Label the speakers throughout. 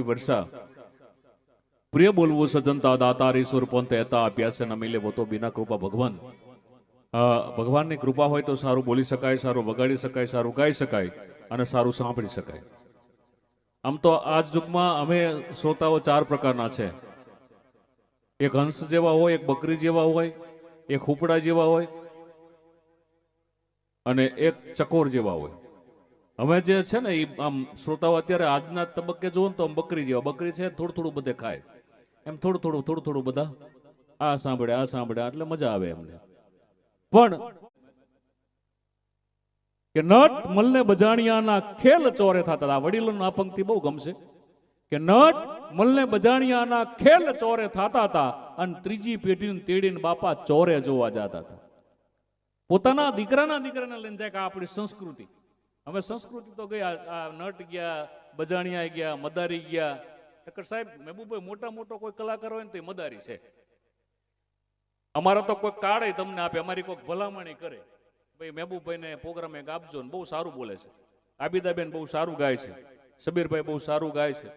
Speaker 1: વર્ષા. પ્રિય બોલવું સજનતા દાતા ઈશ્વર પંત હતા, અભ્યાસ ન મિલે તો બિના કૃપા ભગવાન. ભગવાનની કૃપા હોય તો સારું બોલી શકાય, સારું વગાડી શકાય, સારું ગાઈ શકાય અને સારું સાંભળી શકાય. આમ તો આ યુગમાં અમે શ્રોતાઓ ચાર પ્રકારના છે. એક હંસ જેવા હોય, એક બકરી જેવા હોય, એક હુપડા જેવા હોય અને એક ચકોર જેવા હોય. હવે જે છે ને એ આમ શ્રોતાઓ અત્યારે આજના તબક્કે જુઓ ને તો આમ બકરી જેવા. બકરી છે, થોડું થોડું બધે ખાય. એમ થોડું થોડું થોડું થોડું બધા. આ સાંભળે આ સાંભળે, એટલે મજા આવે એમને. પણ કે નટ મલને બજાણિયાના ખેલ ચોરે થતા હતા. વડીલોની આ પંક્તિ બહુ ગમશે. કે નટ મલને બજાણિયાના ખેલ ચોરે થતા હતા અને ત્રીજી પેઢીને તેડીને બાપા ચોરે જોવા જતા હતા. પોતાના દીકરાના દીકરાને લઈને જાય કે આપણી સંસ્કૃતિ. હવે સંસ્કૃતિ તો ગઈ, આ- નટ ગયા, બજાણિયા ગયા, મદારી ગયા. ઠક્કર સાહેબ મહેબૂભાઈ મોટા મોટો કોઈ કલાકાર હોય ને તો એ મદારી છે. અમારો તો કોઈ કાળે તમને આપે, અમારી કોઈક ભલામણી કરે. ભાઈ, મહેબૂબભાઈને પ્રોગ્રામ એક આપજો ને બહુ સારું બોલે છે. આબિદાબેન બહુ સારું ગાય છે. સબીરભાઈ બહુ સારું ગાય છે.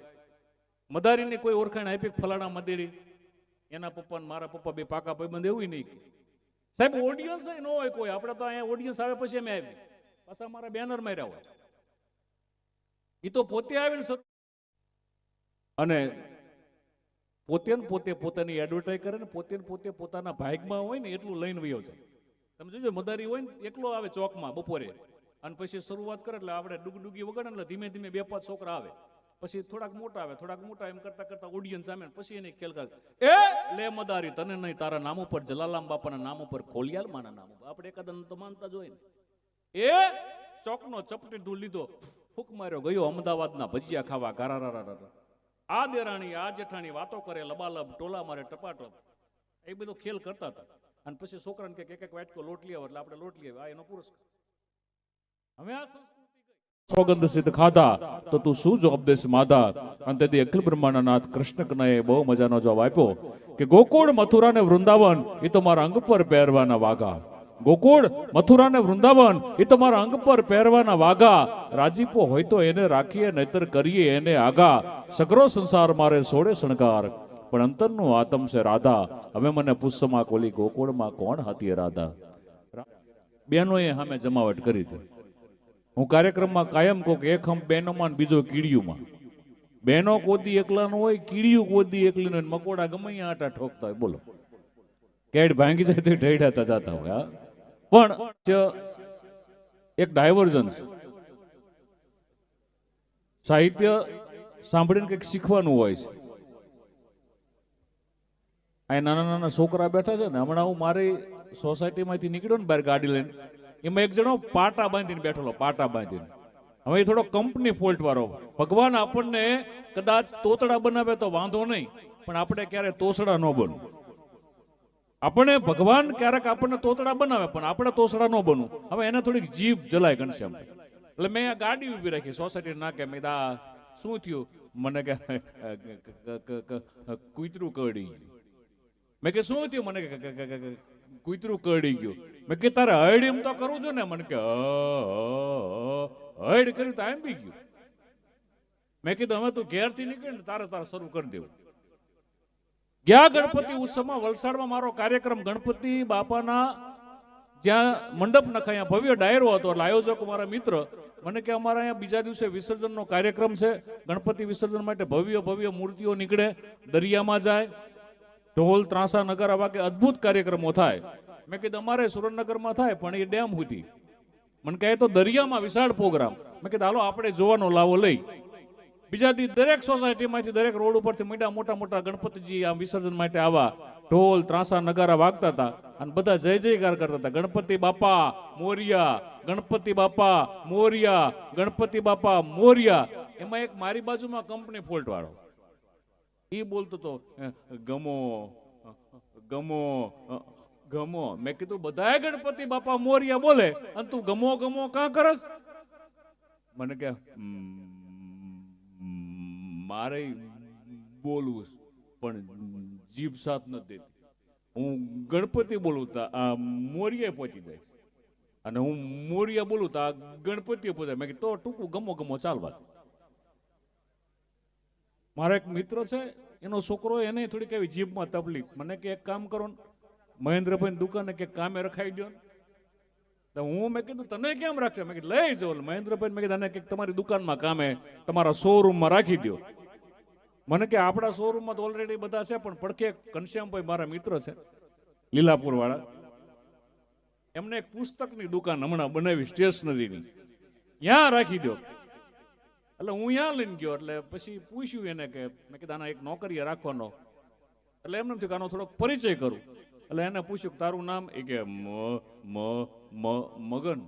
Speaker 1: મદારીની કોઈ ઓળખાણ આપી ફલાણા મદેરી? એના પપ્પા મારા પપ્પા બે પાકા ભાઈબંધ એવું નહીં સાહેબ ઓડિયન્સ ન હોય કોઈ. આપણે તો અહીંયા ઓડિયન્સ આવે પછી અમે આવી પાછા મારા બેનર માર્યા હોય. એ તો પોતે આવીને અને પોતે પોતે પોતાની એડવર્ટાઈઝ કરે ને પોતે પોતે પોતાના ભાગમાં હોય ને એટલું લઈને વયો છે તમે જોજો, મદારી હોય ને એકલો આવે ચોકમાં બપોરે. અને પછી શરૂઆત કરે એટલે આપણે ડુગડુગી વગાડે ને એટલે ધીમે ધીમે બે પાંચ છોકરા આવે. પછી થોડાક મોટા આવે, થોડાક મોટા એમ કરતા કરતા ઓડિયન્સ સામે પછી એને ખેલ કરે. એ, લે મદારી, તને નહીં, તારા નામ ઉપર, જલાલામ બાપાના નામ ઉપર ખોલિયાલ માના નામ ઉપર. આપણે એકાદા તો માનતા જ હોય ને. એ ચોકનો ચપટી ઢૂલ લીધો. ફૂક માર્યો, ગયો અમદાવાદના ભજીયા ખાવા ગારા આ દેરાણી, આ જેઠાણી વાતો કરે, લબાલબ ટોલા મારે, ટપાટપ. એ બધો ખેલ કરતા હતા. અને પછી છોકરાને કે એક એક વાટકો લોટ લઈ આવો એટલે આપણે લોટ લઈ આવ્યા આ એનો પુરસ્કાર. હવે આ સ્વગંધ સિદ્ધ ખાધા. તો તું શું જો અબદેશ માધા? અને તેથી અખિલ બ્રહ્માંડનાથ કૃષ્ણ કનૈયે બહુ મજાનો જવાબ આપ્યો કે ગોકુળ, મથુરા ને વૃંદાવન, એ તો મારા અંગ પર પહેરવાના વાઘા. ગોકુળ, મથુરા ને વૃંદાવન એ તમારા અંગ પર પહેરવાના વાઘા. રાજીપો હોય તો એને રાખીએ, નહીતર કરીએ એને આગા સગરો સંસાર મારે સોડે શણગાર. પણ અંતરનું આતમ છે રાધા. હવે મને પુષ્પમાં કોલી ગોકુળમાં કોણ હતી રાધા? બેનોએ સામે જમાવટ કરી હતી. હું કાર્યક્રમમાં કાયમ કહું કે એક હમ બહેનોમાં બીજો કીડિયુંમાં. બહેનો કોદી એકલાનું હોય, કીડિયું કોદી એકલીનું મકોડા ગમે આટા ઠોકતા હોય. બોલો. કેડ ભાંગી જાય તો ઢેઢાતા જતા હોય, હા? પણ એક ડાયવર્જન્સ સાહિત્ય સાંભળીને કંઈક શીખવાનું હોય છે. અહીં નાના નાના છોકરા બેઠા છે ને, હમણાં હું મારી સોસાયટીમાંથી નીકળ્યો ને બહાર ગાડી લઈને, એમાં એક જણો પાટા બાંધીને બેઠેલો, પાટા બાંધીને. હવે એ થોડો કંપની ફોલ્ટ વાળો. ભગવાન આપણને કદાચ તોતડા બનાવે તો વાંધો નહીં, પણ આપણે ક્યારે તોસડા ન બનવું. આપણે ભગવાન ક્યારેક આપણને તોતડા બનાવે, પણ આપણે તોસડા ન બનવું. હવે એને થોડીક જીભ જલાય ઘનશ્યામ એટલે મેં આ ગાડી ઊભી રાખી, સોસાયટી ના કે મેં આ શું થયું? મને કે કૂતરું કરડી મેં કે, શું થયું? મને કે કૂતરું કરડી ગયું. મેં કે, તારે હૈડ એમ તો કરવું છે ને? મને કે હૈડ કર્યું તો એમ બી ગયું. મેં કીધું, હવે તું ઘેરથી નીકળી ને તારે તારે શરૂ કરી દેવું. ગયા ગણપતિ ઉત્સવમાં વલસાડમાં મારો કાર્યક્રમ ગણપતિ બાપાના જ્યાં મંડપ નખાયા, ભવ્ય ડાયરો હતો. એટલે આયોજક મારા મિત્ર, મને કે અમારા અહીંયા બીજા દિવસે વિસર્જનનો કાર્યક્રમ છે. ગણપતિ વિસર્જન માટે ભવ્ય ભવ્ય મૂર્તિઓ નીકળે, દરિયામાં જાય. ઢોલ, ત્રાસા, નગર આવા કે અદ્ભુત કાર્યક્રમો થાય. મેં કીધું, અમારે સુરેન્દ્રનગરમાં થાય, પણ એ ડેમ સુધી. મને કહે તો દરિયામાં વિશાળ પ્રોગ્રામ. મેં કીધું, હાલો, આપણે જોવાનો લાવો લઈ. બીજા દી દરેક સોસાયટીમાંથી દરેક રોડ ઉપરથી મીડા મોટા મોટા ગણપતિજી આમ વિસર્જન માટે આવા ઢોલ ત્રાસા નગારા વાગતા હતા. અને બધા જય જયકાર કરતા હતા. ગણપતિ બાપા મોરિયા ગણપતિ બાપા મોરિયા ગણપતિ બાપા મોરિયા. એમાં એક મારી બાજુમાં કંપની ફોલ્ટ વાળો એ બોલતો તો ગમો ગમો ગમો. મેં કીધું બધા ગણપતિ બાપા મોરિયા બોલે. અને તું ગમો ગમો કાં કરસ? મને કે "હમ, મારે બોલવું પણ જીભ સાથ નથી હું ગણપતિ બોલું તો આ મોરિયા પહોંચી જાય અને હું મોરિયા બોલું તો આ ગણપતિએ પહોંચાય મેં તો ટૂંકું ગમો ગમો ચાલવા મારા એક મિત્ર છે, એનો છોકરો એને થોડીક એવી જીભમાં તકલીફ. મને કે એક કામ કરો ને મહેન્દ્રભાઈ દુકાને કે કામે રખાઈ દો તો હું, મેં કીધું, તને કેમ રાખશે? મેં કીધું, લઈ જાઓ. મહેન્દ્રભાઈ મેં કીધું તમારી દુકાનમાં કામે, તમારા શોરૂમમાં રાખી દો મને કે આપણા શોરૂમમાં તો ઓલરેડી બધા છે, પણ પડખે ઘનશ્યામભાઈ મારા મિત્ર છે લીલાપુર વાળા એમને એક પુસ્તકની દુકાન હમણાં બનાવી સ્ટેશનરીની ત્યાં રાખી દો એટલે હું ત્યાં લઈને ગયો, એટલે પછી પૂછ્યું એને કે, મેં કીધું, આના એક નોકરીએ રાખવાનો. એટલે એમને થયું કે આનો થોડોક પરિચય કરું. એટલે એને પૂછ્યું કે, તારું નામ? એ કે, મ મ મ, મગન.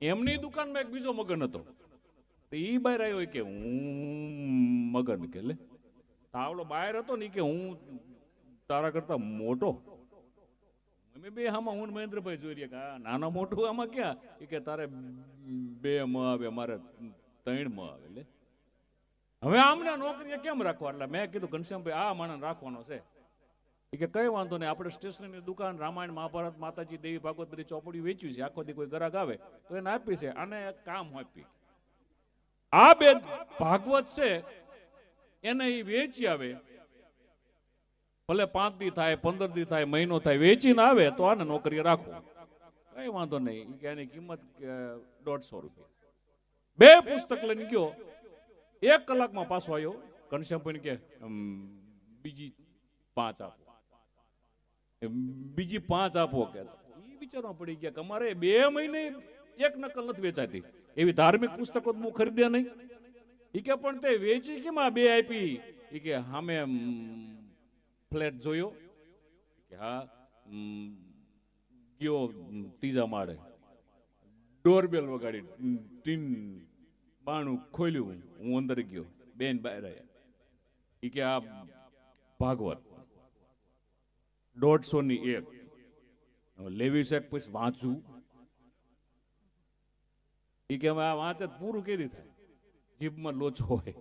Speaker 1: એમની દુકાનમાં એક બીજો મગન હતો. તો ઈ બહાર આવ્યો કે, હું મગન કે લે. તાવડો બહાર હતો ને કે હું તારા કરતા મોટો. અમે બે આમાં હું મહેન્દ્રભાઈ જોઈ રહ્યા કે આ નાના મોટું આમાં ક્યાં? એ કે તારે બે મ આવે મારે ત્રણ મ આવે લે. હવે આમને નોકરીએ કેમ રાખવા? એટલે મેં કીધું, ઘનશ્યામભાઈ, આ માણસ રાખવાનો છે. એ કે કઈ વાંધો નહીં, આપણે સ્ટેશનરીની દુકાન, રામાયણ, મહાભારત, માતાજી, દેવી, ભાગવત બધી ચોપડી વેચ્યું છે. આખો દી કોઈ ગ્રાહક આવે તો એને આપી છે. આને કામ આપી. આ બે ભાગવત છે એને એ વેચી આવે. ભલે પાંચ દી થાય, પંદર દી થાય, મહિનો થાય, વેચીને આવે તો આને નોકરી રાખો. કઈ વાંધો નહીં. એની કિંમત દોઢસો રૂપિયા. બે પુસ્તક લઈને ગયો. એક કલાકમાં પાછો આવ્યો ઘનશ્યામભાઈ કે બીજી પાંચ આપો. બીજી પાંચ આપો, કે. વિચારવા પડી ગયા કે અમારે બે મહિને એક નકલ નથી વેચાતી. એવી ધાર્મિક પુસ્તકો હું ખરીદ્યા નહીં. ઈ કે, પણ તે વેચી કેમ બે આપી? ઈ કે સામે ફ્લેટ જોયો. હા ગયો ત્રીજા માળે. ડોરબેલ વગાડી ટીન બાણું ખોલ્યું હું અંદર ગયો, બેન બહાર આવ્યા ઈ કે, આ ભાગવત, દોઢસો ની એક. લેવી છે પછી વાંચું ઈ કે હવે આ વાંચત પૂરું કેવી થાય. જીભમાં લોચો હોય.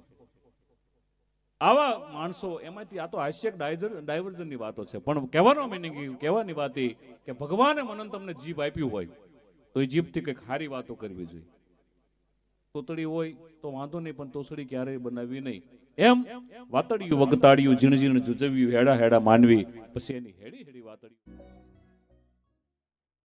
Speaker 1: આવા માણસો, એમાંથી આ તો હાસ્ય ડાયવર્ઝનની વાતો છે. પણ કહેવાનો મિનિંગ કહેવાની વાત એ કે ભગવાને મનન તમને જીભ આપ્યું હોય, તો એ જીભથી કંઈક સારી વાતો કરવી જોઈએ. તોતડી હોય, તો વાંધો નહીં, પણ તોસળી ક્યારેય બનાવવી નહીં. એમ વાતડિયું, વગતાડિયું ઝીણ ઝીણ જુજવ્યું હેડા હેડા માનવી, પછી એની હેડી હેડી વાતડિયું.